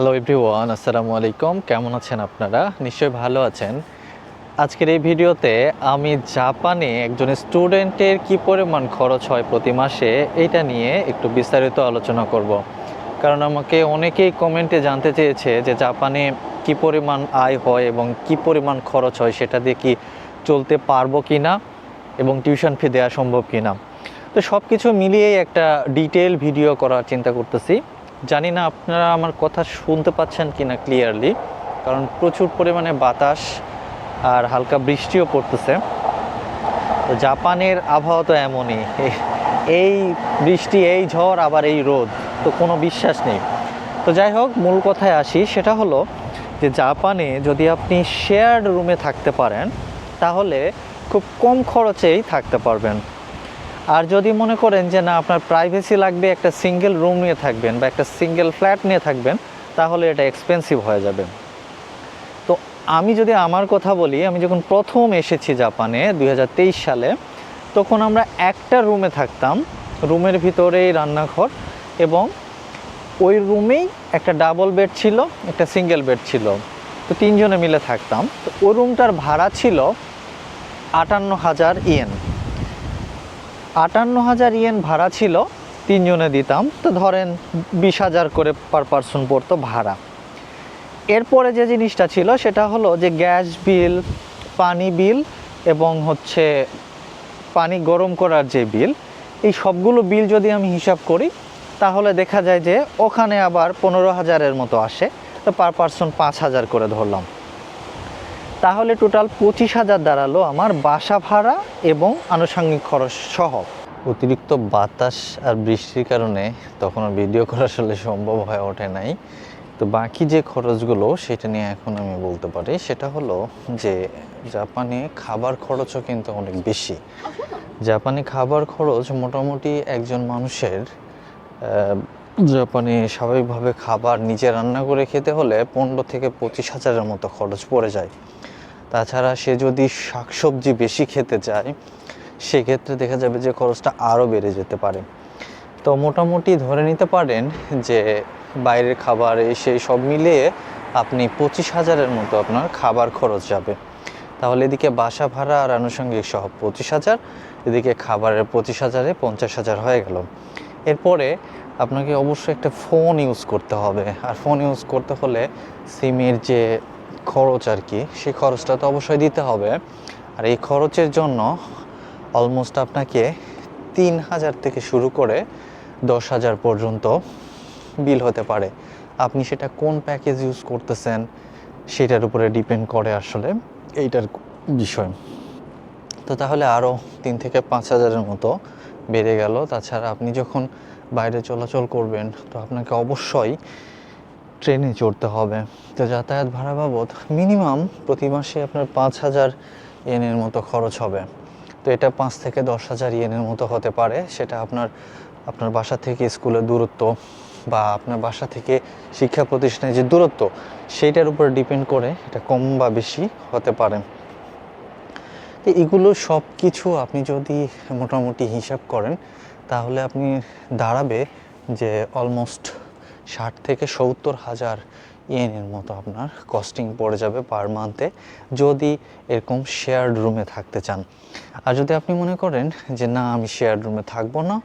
Hello everyone আসসালামু আলাইকুম কেমন আছেন আপনারা? নিশ্চয়ই ভালো আছেন। আজকের এই ভিডিওতে আমি জাপানে একজন স্টুডেন্টের কি পরিমাণ খরচ হয় প্রতি মাসে, এটা নিয়ে একটু বিস্তারিত আলোচনা করব। কারণ আমাকে অনেকেই কমেন্টে জানতে চেয়েছে যে জাপানে কি পরিমাণ আয় হয় এবং কি পরিমাণ খরচ হয়, সেটা দিয়ে কি চলতে পারব কি না এবং টিউশন ফি দেওয়া সম্ভব কি না তো সব কিছু মিলিয়েই একটা ডিটেল ভিডিও করার চিন্তা করতেছি। জানি না আপনারা আমার কথা শুনতে পাচ্ছেন কি না ক্লিয়ারলি কারণ প্রচুর পরিমাণে বাতাস আর হালকা বৃষ্টিও পড়তেছে। তো জাপানের আবহাওয়া তো এমনই, এই- বৃষ্টি, এই ঝড়, আবার এই রোদ, তো কোনো বিশ্বাস নেই। তো যাই হোক, মূল কথায় আসি, সেটা হলো যে জাপানে যদি আপনি শেয়ার্ড রুমে থাকতে পারেন, তাহলে খুব কম খরচেই থাকতে পারবেন। আর যদি মনে করেন যে না, আপনার প্রাইভেসি লাগবে, একটা সিঙ্গেল রুম নিয়ে থাকবেন বা একটা সিঙ্গেল ফ্ল্যাট নিয়ে থাকবেন, তাহলে এটা এক্সপেন্সিভ হয়ে যাবে। তো আমি যদি আমার কথা বলি, আমি যখন প্রথম এসেছি জাপানে দু হাজার তেইশ সালে, তখন আমরা একটা রুমে থাকতাম রুমের ভিতরেই রান্নাঘর এবং ওই রুমেই একটা ডাবল বেড ছিল, একটা সিঙ্গেল বেড ছিল। তো তিনজনে মিলে থাকতাম। তো ওই রুমটার ভাড়া ছিল আটান্ন হাজার ইয়েন। আটান্ন হাজার ইয়েন ভাড়া ছিল, তিনজনে দিতাম। তো ধরেন বিশ হাজার করে পার পার্সন পড়তো ভাড়া। এরপরে যে জিনিসটা ছিল, সেটা হলো যে গ্যাস বিল, পানি বিল এবং হচ্ছে পানি গরম করার যে বিল, এই সবগুলো বিল যদি আমি হিসাব করি, তাহলে দেখা যায় যে ওখানে আবার পনেরো হাজারের মতো আসে। তো পার পার্সন পাঁচ হাজার করে ধরলাম। তাহলে টোটাল পঁচিশ হাজার দাঁড়াল আমার বাসা ভাড়া এবং আনুষঙ্গিক খরচ সহ। অতিরিক্ত বাতাস আর বৃষ্টির কারণে তখন ভিডিও করা আসলে সম্ভব হয়ে ওঠে নাই। তো বাকি যে খরচগুলো সেটা নিয়ে এখন আমি বলতে পারি, সেটা হলো যে জাপানে খাবার খরচও কিন্তু অনেক বেশি। জাপানি খাবার খরচ মোটামুটি একজন মানুষের জাপানে স্বাভাবিকভাবে খাবার নিজে রান্না করে খেতে হলে পনেরো থেকে পঁচিশ হাজারের মতো খরচ পড়ে যায়। তাছাড়া সে যদি শাকসবজি বেশি খেতে চায়, সেক্ষেত্রে দেখা যাবে যে খরচটা আরও বেড়ে যেতে পারে। তো মোটামুটি ধরে নিতে পারেন যে বাইরের খাবার সেই সব মিলিয়ে আপনি পঁচিশ হাজারের মতো আপনার খাবার খরচ যাবে। তাহলে এদিকে বাসা ভাড়া আর আনুষঙ্গিক সহ পঁচিশ হাজার, এদিকে খাবারের পঁচিশ হাজারে পঞ্চাশ হাজার হয়ে গেল। এরপরে আপনাকে অবশ্যই একটা ফোন ইউজ করতে হবে। আর ফোন ইউজ করতে হলে সিমের যে খরচ আর কি, সেই খরচটা তো অবশ্যই দিতে হবে। আর এই খরচের জন্য অলমোস্ট আপনাকে তিন হাজার থেকে শুরু করে দশ হাজার পর্যন্ত বিল হতে পারে। আপনি সেটা কোন প্যাকেজ ইউজ করতেছেন, সেটার উপরে ডিপেন্ড করে আসলে এইটার বিষয়। তো তাহলে আরও তিন থেকে পাঁচ হাজারের মতো বেড়ে গেল। তাছাড়া আপনি যখন বাইরে চলাচল করবেন, তো আপনাকে অবশ্যই ট্রেনে চড়তে হবে। তো যাতায়াত ভাড়া বাবদ মিনিমাম প্রতি মাসে আপনার পাঁচ হাজার ইয়েনের মতো খরচ হবে। তো এটা পাঁচ থেকে দশ হাজার ইয়েনের মতো হতে পারে। সেটা আপনার আপনার বাসা থেকে স্কুলের দূরত্ব বা আপনার বাসা থেকে শিক্ষা প্রতিষ্ঠানের যে দূরত্ব, সেইটার উপর ডিপেন্ড করে এটা কম বা বেশি হতে পারে। এগুলো সব কিছু আপনি যদি মোটামুটি হিসাব করেন, তাহলে আপনি দাঁড়াবে যে অলমোস্ট ষাট থেকে সত্তর হাজার ইয়েনের মতো আপনার কস্টিং পড়ে যাবে পার মান্থে যদি এরকম শেয়ার্ড রুমে থাকতে চান। আর যদি আপনি মনে করেন যে না, আমি শেয়ার্ড রুমে থাকব না,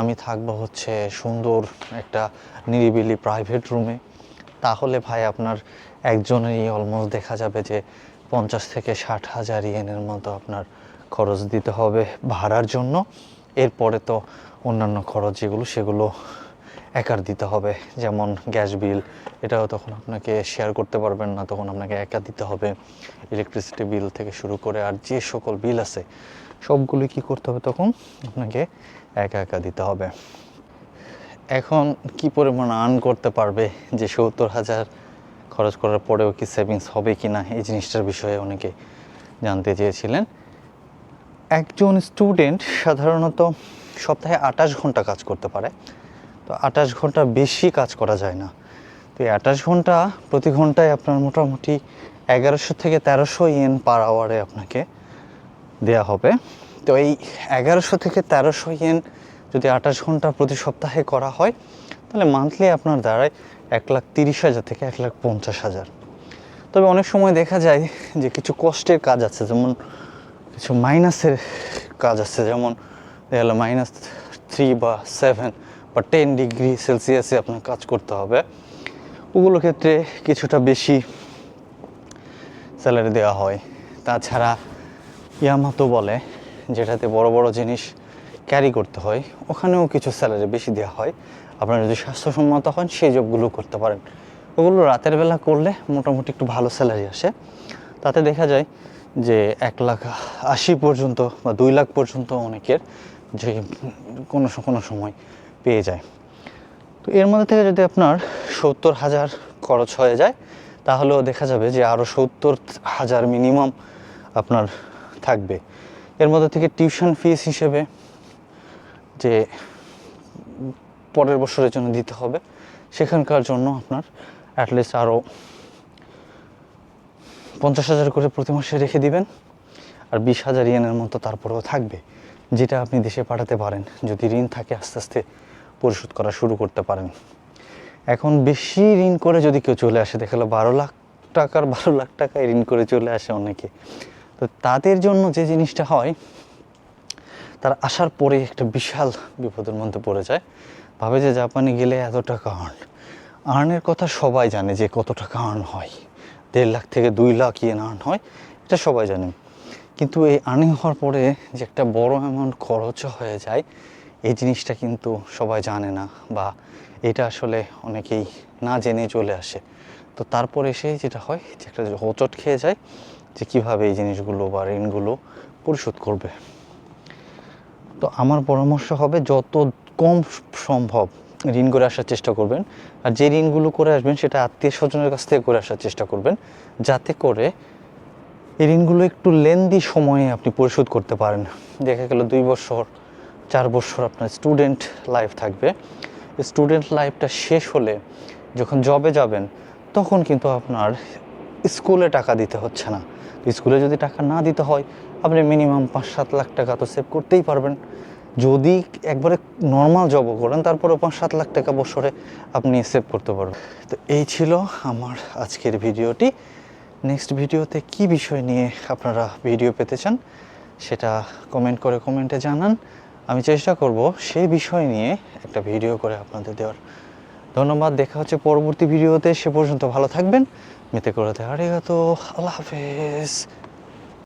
আমি থাকব হচ্ছে সুন্দর একটা নিরিবিলি প্রাইভেট রুমে তাহলে ভাই আপনার একজনেরই অলমোস্ট দেখা যাবে যে পঞ্চাশ থেকে ষাট হাজার ইয়েনের মতো আপনার খরচ দিতে হবে ভাড়ার জন্য। এরপরে তো অন্যান্য খরচ যেগুলো, সেগুলো একার দিতে হবে। যেমন গ্যাস বিল, এটাও তখন আপনাকে শেয়ার করতে পারবেন না, তখন আপনাকে একা দিতে হবে। ইলেকট্রিসিটি বিল থেকে শুরু করে আর যে সকল বিল আছে, সবগুলি কি করতে হবে তখন? আপনাকে একা একা দিতে হবে। এখন কি পরিমাণ আর্ন করতে পারবে যে সত্তর হাজার খরচ করার পরেও কি সেভিংস হবে কি না, এই জিনিসটার বিষয়ে অনেকে জানতে চেয়েছিলেন। একজন স্টুডেন্ট সাধারণত সপ্তাহে আঠাশ ঘণ্টা কাজ করতে পারে। তো আঠাশ ঘণ্টা বেশি কাজ করা যায় না। তো এই আঠাশ ঘণ্টা প্রতি ঘন্টায় আপনার মোটামুটি এগারোশো থেকে তেরোশো ইয়েন পার আওয়ারে আপনাকে দেয়া হবে। তো এই এগারোশো থেকে তেরোশো ইয়েন যদি আঠাশ ঘণ্টা প্রতি সপ্তাহে করা হয় তাহলে মান্থলি আপনার দ্বারায় এক লাখ তিরিশ হাজার থেকে এক লাখ পঞ্চাশ হাজার। তবে অনেক সময় দেখা যায় যে কিছু কষ্টের কাজ আছে, যেমন কিছু মাইনাসের কাজ আছে, যেমন দেখা মাইনাস থ্রি বা সেভেন বা টেন ডিগ্রি সেলসিয়াসে আপনার কাজ করতে হবে। ওগুলো ক্ষেত্রে কিছুটা বেশি স্যালারি দেওয়া হয়। তাছাড়া ইয়ামাতো বলে, যেটাতে বড় বড় জিনিস ক্যারি করতে হয়, ওখানেও কিছু স্যালারি বেশি দেওয়া হয়। আপনারা যদি স্বাস্থ্যসম্মত হন, সেই জবগুলো করতে পারেন। ওগুলো রাতের বেলা করলে মোটামুটি একটু ভালো স্যালারি আসে। তাতে দেখা যায় যে এক লাখ আশি পর্যন্ত বা দুই লাখ পর্যন্ত অনেকের যে কোনো কোনো সময় পেয়ে যায়। তো এর মধ্যে থেকে যদি আপনার সত্তর হাজার খরচ হয়ে যায়, তাহলেও দেখা যাবে যে আরও সত্তর হাজার মিনিমাম আপনার থাকবে। এর মধ্যে থেকে টিউশন ফিস হিসেবে যে পরের বছরের জন্য দিতে হবে, সেখানকার জন্য আপনার অ্যাটলিস্ট আরও পঞ্চাশ হাজার করে প্রতি মাসে রেখে দিবেন, আর বিশ হাজার ইয়েনের মতো তারপরেও থাকবে, যেটা আপনি দেশে পাঠাতে পারেন, যদি ঋণ থাকে আস্তে আস্তে পরিশোধ করা শুরু করতে পারেন। এখন বেশি ঋণ করে যদি কেউ চলে আসে দেখাল বারো লাখ টাকার, বারো লাখ টাকায় ঋণ করে চলে আসে অনেকে। তো তাদের জন্য যে জিনিসটা হয় তারা আসার পরে একটা বিশাল বিপদের মধ্যে পড়ে যায়। ভাবে যে জাপানে গেলে এত টাকা আর্ন আর্নের কথা সবাই জানে যে কত টাকা আর্ন হয়। দেড় লাখ থেকে দুই লাখ ইয়েন আর্ন হয়, এটা সবাই জানে। কিন্তু এই আর্নিং হওয়ার পরে যে একটা বড় অ্যামাউন্ট খরচ হয়ে যায়, এই জিনিসটা কিন্তু সবাই জানে না বা এটা আসলে অনেকেই না জেনে চলে আসে। তো তারপরে এসে যেটা হয়, যে একটা হোচট খেয়ে যায় যে কীভাবে এই জিনিসগুলো বা ঋণগুলো পরিশোধ করবে। তো আমার পরামর্শ হবে যত কম সম্ভব ঋণ করে আসার চেষ্টা করবেন। আর যে ঋণগুলো করে আসবেন সেটা আত্মীয় স্বজনের কাছ থেকে করে আসার চেষ্টা করবেন। যাতে করে এই ঋণগুলো একটু লেন্দি সময়ে আপনি পরিশোধ করতে পারেন। দেখা গেল দুই বছর, চার বছর আপনার স্টুডেন্ট লাইফ থাকবে। স্টুডেন্ট লাইফটা শেষ হলে যখন জবে যাবেন, তখন কিন্তু আপনার স্কুলে টাকা দিতে হচ্ছে না। স্কুলে যদি টাকা না দিতে হয় আপনি মিনিমাম পাঁচ সাত লাখ টাকা তো সেভ করতেই পারবেন। যদি একবারে নর্মাল জবও করেন তারপরে পাঁচ সাত লাখ টাকা বছরে আপনি সেভ করতে পারবেন। তো এই ছিল আমার আজকের ভিডিওটি। নেক্সট ভিডিওতে কি বিষয় নিয়ে আপনারা ভিডিও পেতে চান, সেটা কমেন্ট করে কমেন্টে জানান। আমি চেষ্টা করব সেই বিষয় নিয়ে একটা ভিডিও করে আপনাদের দেওয়ার। ধন্যবাদ, দেখা হচ্ছে পরবর্তী ভিডিওতে সে পর্যন্ত ভালো থাকবেন। মেতে করে আরিগাতো আল্লাহ হাফেজ।